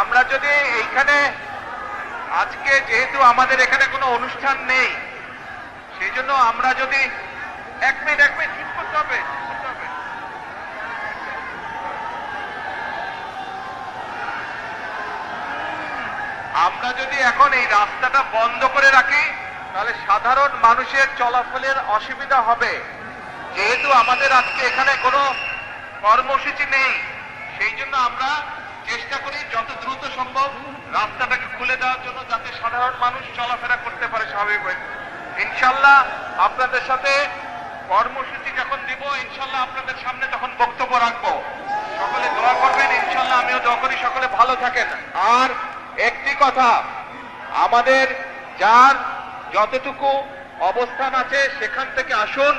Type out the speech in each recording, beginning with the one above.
আমরা যদি এইখানে, আজকে যেহেতু আমাদের এখানে কোনো অনুষ্ঠান নেই, সেই জন্য আমরা যদি, এক মিনিট এক মিনিট, চুপ করতে হবে। আমরা যদি এখন এই রাস্তাটা বন্ধ করে রাখি, তাহলে সাধারণ মানুষের চলাফলের অসুবিধা হবে যেহেতু আমাদের আজকে এখানে কোনো কর্মসূচি নেই, সেই জন্য আমরা চেষ্টা করি যত দ্রুত সম্ভব রাস্তাটাকে খুলে দেওয়ার জন্য যাতে সাধারণ মানুষ চলাফেরা করতে পারে স্বাভাবিকভাবে ইনশাল্লাহ আপনাদের সাথে কর্মসূচি যখন দিব, ইনশাল্লাহ আপনাদের সামনে তখন বক্তব্য রাখব। সকলে দোয়া করবেন, ইনশাল্লাহ আমিও দোয়া করি, সকলে ভালো থাকেন। আর একটি কথা, আমাদের যার যতটুকু অবস্থান আছে সেখান থেকে আসুন,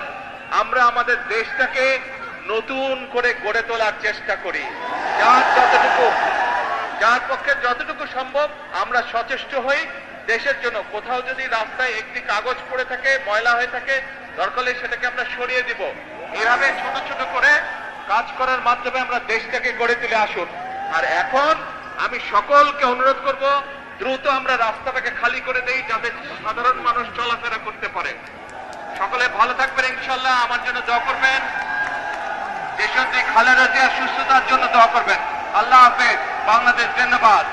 আমরা আমাদের দেশটাকে নতুন করে গড়ে তোলার চেষ্টা করি। যার যতটুকু যার পক্ষে যতটুকু সম্ভব আমরা সচেষ্ট হই। দেশের জন্য কোথাও যদি রাস্তায় একটি কাগজ পড়ে থাকে, ময়লা হয়ে থাকে দরকার সেটাকে আমরা সরিয়ে দিব। এভাবে ছোট ছোট করে কাজ করার মাধ্যমে আমরা দেশটাকে গড়ে তুলে আসুন। আর এখন আমি সকলকে অনুরোধ করব, দ্রুত আমরা রাস্তাটাকে খালি করে দেই, যাতে সাধারণ মানুষ চলাফেরা করতে পারে। সকলে ভালো থাকবেন, ইনশাল্লাহ। আমার জন্য দোয়া করবেন। দেশনেত্রী খালেদা জিয়ার সুস্থতার জন্য দোয়া করবেন। আল্লাহ হাফেজ। বাংলাদেশ ধন্যবাদ